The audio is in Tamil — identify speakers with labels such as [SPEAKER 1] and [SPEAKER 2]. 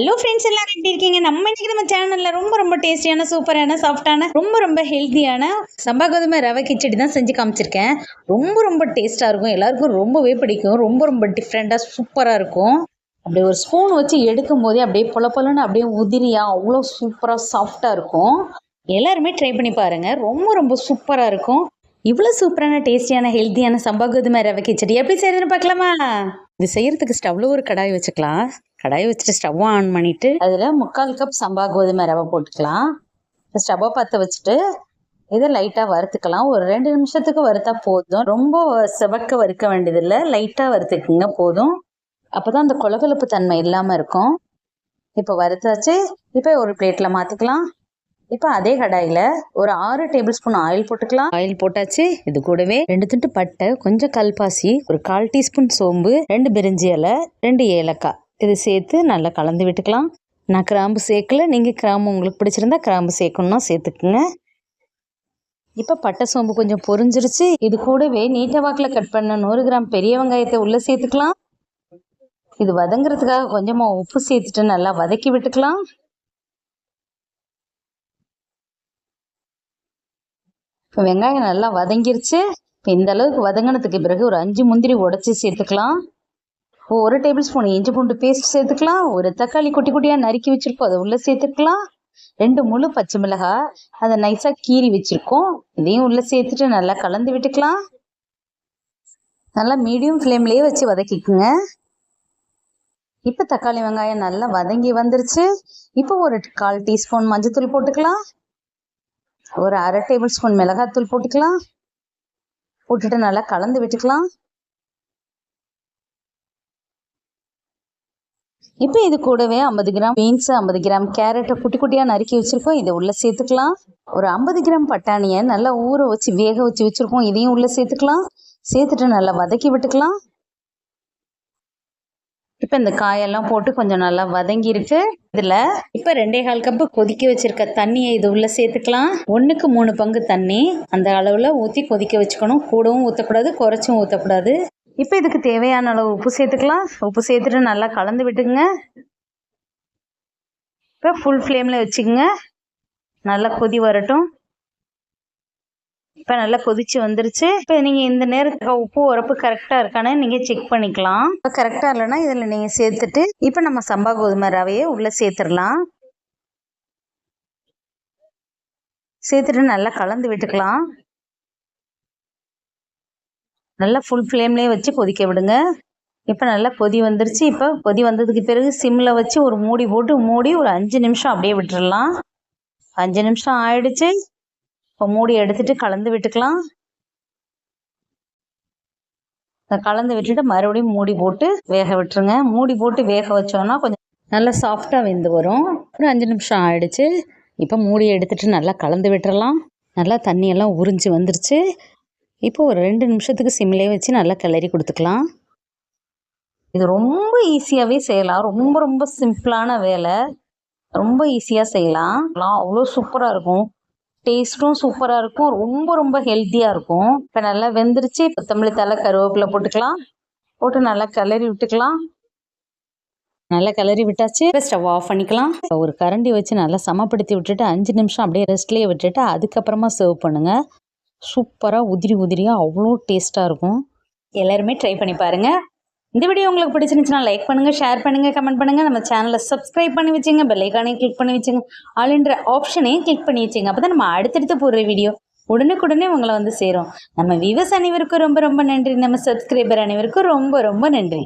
[SPEAKER 1] ஹலோ ஃப்ரெண்ட்ஸ் எல்லாரும் எப்படி இருக்கீங்க? நம்ம இன்னைக்கு நம்ம சேனலில் ரொம்ப ரொம்ப டேஸ்டியான சூப்பரான சாஃப்டான ரொம்ப ரொம்ப ஹெல்த்தியான சம்பா கோதுமை ரவை கிச்சடி தான் செஞ்சு காமிச்சிருக்கேன். ரொம்ப ரொம்ப டேஸ்ட்டாக இருக்கும். எல்லாருக்கும் ரொம்பவே பிடிக்கும். ரொம்ப ரொம்ப டிஃப்ரெண்ட்டாக சூப்பராக இருக்கும். அப்படியே ஒரு ஸ்பூன் வச்சு எடுக்கும் போதே அப்படியே பொல பொலன்னு அப்படியே உதிரியாக அவ்வளோ சூப்பராக சாஃப்டாக இருக்கும். எல்லாருமே ட்ரை பண்ணி பாருங்கள் ரொம்ப ரொம்ப சூப்பராக இருக்கும். இவ்வளோ சூப்பரான டேஸ்டியான ஹெல்த்தியான சம்பா கோதுமை ரவை கிச்சடி. எப்படி செய்யறதுன்னு பார்க்கலாமா? இது செய்யறதுக்கு ஸ்டவ்ல ஒரு கடாய் வச்சுக்கலாம். கடாய் வச்சுட்டு ஸ்டவ் ஆன் பண்ணிட்டு அதில் முக்கால் கப் சம்பா கோதுமை ரவை போட்டுக்கலாம். ஸ்டவ்வை பற்ற வச்சுட்டு இதை லைட்டாக வறுத்துக்கலாம். ஒரு ரெண்டு நிமிஷத்துக்கு வறுத்தா போதும். ரொம்ப செவக்க வறுக்க வேண்டியதில்லை. லைட்டாக வறுத்துக்குங்க போதும். அப்போ தான் அந்த கொலகொலப்பு தன்மை இல்லாமல் இருக்கும். இப்போ வறுத்தாச்சு. இப்போ ஒரு பிளேட்டில் மாற்றிக்கலாம் இப்போ அதே கடாயில் ஒரு ஆறு டேபிள் ஸ்பூன் ஆயில் போட்டுக்கலாம். ஆயில் போட்டாச்சு. இது கூடவே ரெண்டு துண்டு பட்டை கொஞ்சம் கல்பாசி ஒரு கால் டீஸ்பூன் சோம்பு ரெண்டு பிரிஞ்சி இலை ரெண்டு ஏலக்காய். இது சேர்த்து நல்லா கலந்து விட்டுக்கலாம். நான் கிராம்பு சேர்க்கல. நீங்கள் கிராம்பு உங்களுக்கு பிடிச்சிருந்தா கிராம்பு சேர்க்கணும்னா சேர்த்துக்குங்க. இப்போ பட்டை சோம்பு கொஞ்சம் பொரிஞ்சிருச்சு. இது கூடவே நீட்ட வாக்கில் கட் பண்ண நூறு கிராம் பெரிய வெங்காயத்தை உள்ளே சேர்த்துக்கலாம். இது வதங்குறதுக்காக கொஞ்சமாக உப்பு சேர்த்துட்டு நல்லா வதக்கி விட்டுக்கலாம். இப்போ வெங்காயம் நல்லா வதங்கிருச்சு. இப்போ இந்த அளவுக்கு வதங்கினதுக்கு பிறகு ஒரு அஞ்சு முந்திரி உடச்சி சேர்த்துக்கலாம். ஒரு டேபிள் ஸ்பூன் இஞ்சி பூண்டு பேஸ்ட் சேர்த்துக்கலாம். ஒரு தக்காளி குட்டி குட்டியாக நறுக்கி வச்சுருக்கோம் அதை உள்ளே சேர்த்துக்கலாம். ரெண்டு முழு பச்சை மிளகாய். அதை நைஸாக கீறி வச்சுருக்கோம். இதையும் உள்ளே சேர்த்துட்டு நல்லா கலந்து விட்டுக்கலாம். நல்லா மீடியம் ஃப்ளேம்லேயே வச்சு வதக்கிக்குங்க. இப்போ தக்காளி வெங்காயம் நல்லா வதங்கி வந்துருச்சு. இப்போ ஒரு கால் டீஸ்பூன் மஞ்சத்தூள் போட்டுக்கலாம். ஒரு அரை டேபிள் ஸ்பூன் மிளகாத்தூள் போட்டுக்கலாம். போட்டுட்டு நல்லா கலந்து விட்டுக்கலாம். இப்போ இது கூடவே ஐம்பது கிராம் பீன்ஸு ஐம்பது கிராம் கேரட்டை குட்டி குட்டியாக நறுக்கி வச்சுருக்கோம். இதை உள்ளே சேர்த்துக்கலாம். ஒரு ஐம்பது கிராம் பட்டாணியை நல்லா ஊற வச்சு வேக வச்சு வச்சுருக்கோம். இதையும் உள்ளே சேர்த்துக்கலாம். சேர்த்துட்டு நல்லா வதக்கி விட்டுக்கலாம். இப்போ இந்த காயெல்லாம் போட்டு கொஞ்சம் நல்லா வதங்கி இருக்கு இதில் இப்போ ரெண்டே கால் கப்பு கொதிக்க வச்சுருக்க தண்ணியை இது உள்ளே சேர்த்துக்கலாம். ஒன்றுக்கு மூணு பங்கு தண்ணி. அந்த அளவில் ஊற்றி கொதிக்க வச்சுக்கணும். கூடவும் ஊற்றக்கூடாது குறைச்சும் ஊற்றக்கூடாது இப்போ இதுக்கு தேவையான அளவு உப்பு சேர்த்துக்கலாம். உப்பு சேர்த்துட்டு நல்லா கலந்து விட்டுக்குங்க. இப்போ ஃபுல் ஃப்ளேமில் வச்சுக்கோங்க. நல்லா கொதி வரட்டும். இப்போ நல்லா கொதிச்சு வந்துருச்சு. இப்போ நீங்கள் இந்த நேரத்துக்கு உப்பு உரப்பு கரெக்டாக இருக்கானு நீங்கள் செக் பண்ணிக்கலாம். இப்போ கரெக்டாக இல்லைன்னா இதில் நீங்கள் சேர்த்துட்டு இப்போ நம்ம சம்பா கோதுமை ரவையை உள்ளே சேர்த்துடலாம். சேர்த்துட்டு நல்லா கலந்து விட்டுக்கலாம். நல்லா ஃபுல் ஃப்ளேம்லேயே வச்சு கொதிக்க விடுங்க. இப்போ நல்லா கொதி வந்துருச்சு. இப்போ கொதி வந்ததுக்கு பிறகு சிம்மில் வச்சு ஒரு மூடி போட்டு மூடி ஒரு அஞ்சு நிமிஷம் அப்படியே விட்டுடலாம் அஞ்சு நிமிஷம் ஆயிடுச்சு. இப்போ மூடி எடுத்துட்டு கலந்து விட்டுக்கலாம். கலந்து விட்டுட்டு மறுபடியும் மூடி போட்டு வேக விட்டுருங்க. மூடி போட்டு வேக வச்சோன்னா கொஞ்சம் நல்லா சாஃப்டாக வெந்து வரும். ஒரு அஞ்சு நிமிஷம் ஆயிடுச்சு. இப்போ மூடி எடுத்துட்டு நல்லா கலந்து விட்டுறலாம். நல்லா தண்ணியெல்லாம் உறிஞ்சி வந்துருச்சு. இப்போ ஒரு ரெண்டு நிமிஷத்துக்கு சிம்லே வச்சு நல்லா கிளறி கொடுத்துக்கலாம். இது ரொம்ப ஈஸியாகவே செய்யலாம். ரொம்ப ரொம்ப சிம்பிளான வேலை. ரொம்ப ஈஸியாக செய்யலாம். அவ்வளோ சூப்பராக இருக்கும். டேஸ்ட்டும் சூப்பராக இருக்கும். ரொம்ப ரொம்ப ஹெல்த்தியாக இருக்கும். இப்போ நல்லா வெந்துருச்சு. கொத்தமல்லி தலை கருவேப்பிலை போட்டுக்கலாம். போட்டு நல்லா கிளறி விட்டுக்கலாம். நல்லா கிளறி விட்டாச்சு. ஸ்டவ் ஆஃப் பண்ணிக்கலாம். ஒரு கரண்டி வச்சு நல்லா சமப்படுத்தி விட்டுட்டு அஞ்சு நிமிஷம் அப்படியே ரெஸ்ட்லேயே விட்டுட்டு அதுக்கப்புறமா சர்வ் பண்ணுங்கள் சூப்பராக உதிரி உதிரியாக அவ்வளோ டேஸ்ட்டாக இருக்கும். எல்லாருமே ட்ரை பண்ணி பாருங்கள் இந்த வீடியோ உங்களுக்கு பிடிச்சிருந்துச்சுன்னா லைக் பண்ணுங்கள் ஷேர் பண்ணுங்கள் கமெண்ட் பண்ணுங்கள் நம்ம சேனலை சப்ஸ்கிரைப் பண்ணி வச்சுங்க பெல்லைக்கானே கிளிக் பண்ணி வச்சுங்க. ஆளுன்ற ஆப்ஷனையும் கிளிக் பண்ணி வச்சுங்க. அப்போ தான் நம்ம அடுத்தடுத்து போடுற வீடியோ உடனுக்குடனே உங்களை வந்து சேரும். நம்ம விவஸ் அனைவருக்கும் ரொம்ப ரொம்ப நன்றி. நம்ம சப்ஸ்கிரைபர் அனைவருக்கும் ரொம்ப ரொம்ப நன்றி.